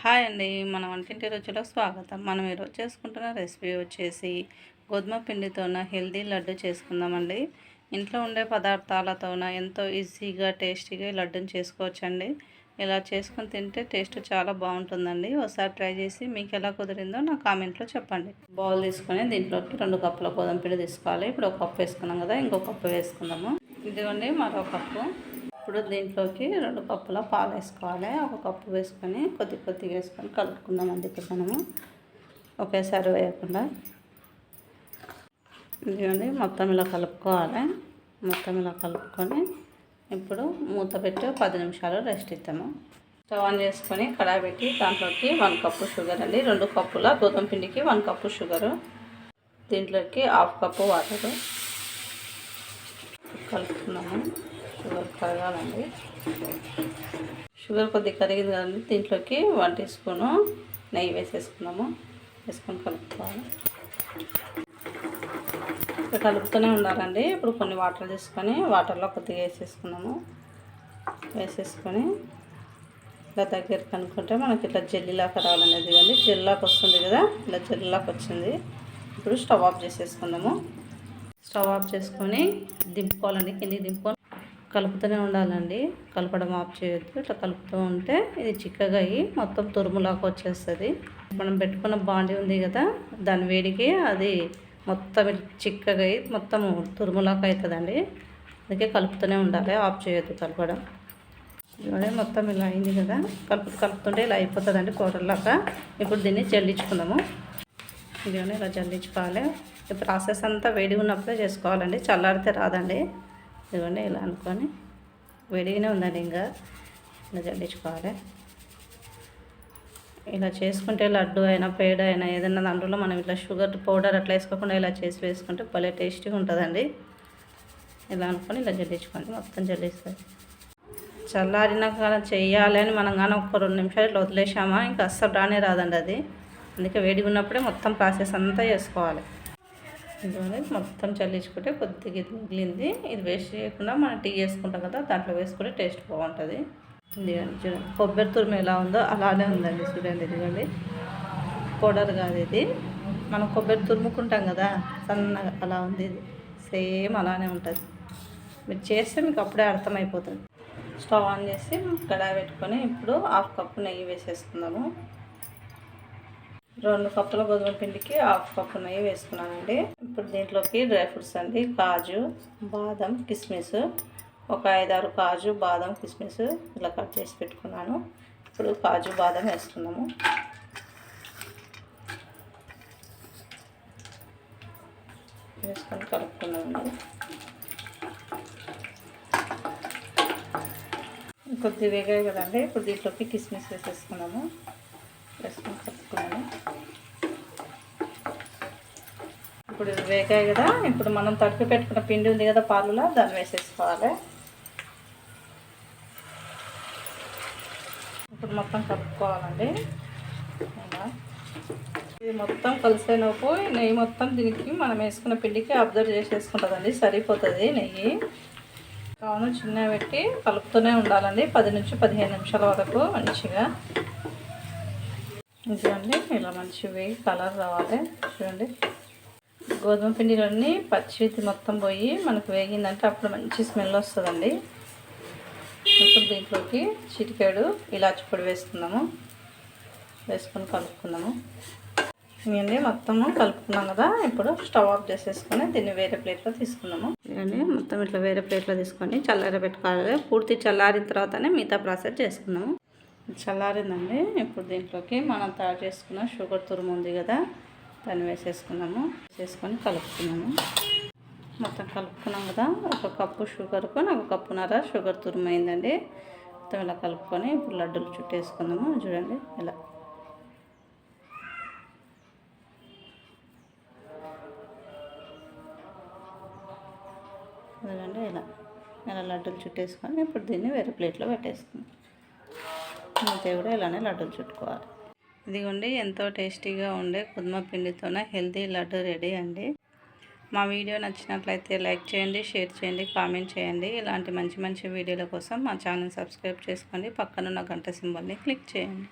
Hi అండి మన వంటింటి రుచులకు స్వాగతం. మనం ఈరోజు చేసుకుంటున్న రెసిపీ వచ్చేసి గోధుమ పిండితోన హెల్దీ లడ్డు చేసుకుందామండి. ఇంట్లో ఉండే పదార్థాలతోన ఎంతో ఈజీగా టేస్టీగా లడ్డుని చేసుకోవచ్చండి. ఇలా చేసుకుని తింటే టేస్ట్ చాలా బాగుంటుందండి. ఒకసారి ట్రై చేసి మీకు ఎలా కుదిరిందో నా కామెంట్లో చెప్పండి. బౌల్ తీసుకొని దీంట్లోకి రెండు కప్పుల గోధుమ పిండి తీసుకోవాలి. ఇప్పుడు ఒక కప్పు వేసుకున్నాం కదా ఇంకో కప్పు వేసుకుందాము. ఇదిగోండి మరో కప్పు. ఇప్పుడు దీంట్లోకి రెండు కప్పుల పాలు వేసుకోవాలి. ఒక కప్పు వేసుకొని కొద్ది కొద్దిగా వేసుకొని కలుపుకుందాం ఇప్పుడు మనము. ఒకేసారి వేయకుండా. ఇదిగోండి మొత్తం ఇలా కలుపుకోవాలి. మొత్తం ఇలా కలుపుకొని ఇప్పుడు మూత పెట్టి పది నిమిషాలు రెస్ట్ ఇద్దాము. స్టవ్ ఆన్ చేసుకొని కడాయి పెట్టి దాంట్లోకి వన్ కప్పు షుగర్ అండి. రెండు కప్పుల గోధుమ పిండికి వన్ కప్పు షుగరు. దీంట్లోకి హాఫ్ కప్పు వాటరు. కలుపుకున్నాము షుగర్ కరగాలండి. షుగర్ కొద్దిగా కరిగింది కదండి దీంట్లోకి వన్ టీ స్పూను నెయ్యి వేసేసుకున్నాము. వేసుకొని కలుపుకోవాలి. ఇక్కడ కలుపుతూనే ఉండాలండి. ఇప్పుడు కొన్ని వాటర్ తీసుకొని వాటర్లో కొద్దిగా వేసేసుకున్నాము. వేసేసుకొని ఇలా దగ్గరికి అనుకుంటే మనకి ఇట్లా జల్లిలాగా రావాలనేది కానీ జెల్లాకి వస్తుంది కదా ఇలా జెల్లాకి వచ్చింది. ఇప్పుడు స్టవ్ ఆఫ్ చేసేసుకుందాము. స్టవ్ ఆఫ్ చేసుకొని దింపుకోవాలండి కిందికి దింపుకొని కలుపుతూనే ఉండాలండి. కలపడం ఆఫ్ చేయొద్దు. ఇట్లా కలుపుతూ ఉంటే ఇది చిక్కగా అయ్యి మొత్తం తురుములాగా వచ్చేస్తుంది. మనం పెట్టుకున్న బాండి ఉంది కదా దాని వేడికి అది మొత్తం చిక్కగా అయ్యి మొత్తం తురుములాగా అవుతుందండి అందుకే కలుపుతూనే ఉండాలి ఆఫ్ చేయొద్దు కలపడం. ఇవన్నీ మొత్తం ఇలా అయింది కదా. కలుపు కలుపుతుంటే ఇలా అయిపోతుందండి కూరలాగా ఇప్పుడు దీన్ని జల్లించుకుందాము. ఇదిగోనే ఇలా జల్లించుకోవాలి. ఈ ప్రాసెస్ అంతా వేడి ఉన్నప్పుడే చేసుకోవాలండి. చల్లారితే రాదండి. ఇదిగోండి ఇలా అనుకొని వేడిగానే ఉందండి ఇంకా. ఇలా జల్లించుకోవాలి ఇలా చేసుకుంటే లడ్డు అయినా పేడ అయినా ఏదైనా దాంట్లో మనం ఇట్లా షుగర్ పౌడర్ అట్లా వేసుకోకుండా ఇలా చేసి వేసుకుంటే భలే టేస్టీగా ఉంటుందండి. ఇలా అనుకొని ఇలా జల్లించుకోండి మొత్తం జల్లిస్తుంది చల్లారినాక చేయాలి అని మనం కానీ ఒక రెండు నిమిషాలు ఇట్లా వదిలేసామా? ఇంకా అస్సలు రానే రాదండి అది. అందుకే వేడిగా ఉన్నప్పుడే మొత్తం ప్రాసెస్ అంతా చేసుకోవాలి. ఇదిగోండి మొత్తం చల్లించుకుంటే కొద్దిగా ఇది మిగిలింది. ఇది వేస్ట్ చేయకుండా మనం టీ వేసుకుంటాం కదా దాంట్లో వేసుకుంటే టేస్ట్ బాగుంటుంది. ఇదిగోండి చూడండి కొబ్బరి తురుము ఎలా ఉందో అలానే ఉందండి చూడండి ఇదిగోండి. పౌడర్ కాదు ఇది. మనం కొబ్బరి తురుముకుంటాం కదా సన్నగా అలా ఉంది ఇది. సేమ్ అలానే ఉంటుంది. మీరు చేస్తే మీకు అప్పుడే అర్థమైపోతుంది. స్టవ్ ఆన్ చేసి కడాయి పెట్టుకొని ఇప్పుడు హాఫ్ కప్పు నెయ్యి వేసేసుకుందాము. రెండు కప్పుల గోధుమ పిండికి హాఫ్ కప్పు నెయ్యి వేసుకున్నానండి. ఇప్పుడు దీంట్లోకి డ్రై ఫ్రూట్స్ అండి. కాజు బాదం కిస్మిస్. ఒక ఐదారు కాజు బాదం కిస్మిస్ ఇలా కట్ చేసి పెట్టుకున్నాను. ఇప్పుడు కాజు బాదం వేసుకున్నాము వేసుకొని కలుపుకున్నామండి కొద్ది వేగాయి కదండి. ఇప్పుడు దీంట్లోకి కిస్మిస్ వేసేసుకున్నాము వేసుకొని కలుపుకున్నాము ఇప్పుడు వేగాయి కదా ఇప్పుడు మనం తడిపి పెట్టుకున్న పిండి ఉంది కదా పాలులో దాన్ని వేసేసుకోవాలి. ఇప్పుడు మొత్తం కలుపుకోవాలండి. ఇది మొత్తం కలిసేలోపు నెయ్యి మొత్తం దీనికి మనం వేసుకున్న పిండికి అబ్జర్వ్ చేసేసుకుంటుందండి సరిపోతుంది నెయ్యి. కావున చిన్న పెట్టి కలుపుతూనే ఉండాలండి పది నుంచి పదిహేను నిమిషాల వరకు మంచిగా. చూడండి ఇలా మంచివి కలర్ రావాలి. చూడండి. గోధుమ పిండిలోని పచ్చిది మొత్తం పోయి మనకు వేగిందంటే అప్పుడు మంచి స్మెల్ వస్తుందండి. ఇప్పుడు దీంట్లోకి చిటికాడు ఇలాచి పొడి వేసుకుందాము. వేసుకొని కలుపుకుందాము. ఇవన్నీ మొత్తము కలుపుకున్నాం కదా. ఇప్పుడు స్టవ్ ఆఫ్ చేసేసుకొని దీన్ని వేరే ప్లేట్లో తీసుకుందాము. ఇవన్నీ మొత్తం ఇట్లా వేరే ప్లేట్లో తీసుకొని చల్లార పెట్టుకోవాలి. పూర్తి చల్లారిన తర్వాతనే మిగతా ప్రాసెస్ చేసుకున్నాము చల్లారిందండి. ఇప్పుడు దీంట్లోకి మనం తయారు చేసుకున్న షుగర్ తురుము ఉంది కదా. దాన్ని వేసేసుకున్నాము. వేసేసుకొని కలుపుకున్నాము. మొత్తం కలుపుకున్నాం కదా. ఒక కప్పు షుగర్కు నాకు కప్పున్నర షుగర్ తురుమైందండి. మొత్తం ఇలా కలుపుకొని ఇప్పుడు లడ్డూలు చుట్టేసుకుందాము. చూడండి ఇలా. చూడండి ఇలా. ఇలా లడ్డూలు చుట్టేసుకొని ఇప్పుడు దీన్ని వేరే ప్లేట్లో పెట్టేసుకుందాం. అంతే కూడా ఇలానే లడ్డూలు చుట్టుకోవాలి. ఇదిగోండి ఎంతో టేస్టీగా ఉండే కుదుమ పిండితోనే హెల్తీ లడ్డు రెడీ అండి. మా వీడియో నచ్చినట్లయితే లైక్ చేయండి షేర్ చేయండి కామెంట్ చేయండి. ఇలాంటి మంచి మంచి వీడియోల కోసం మా ఛానల్ సబ్స్క్రైబ్ చేసుకోండి. పక్కనున్న గంట సింబల్ని క్లిక్ చేయండి.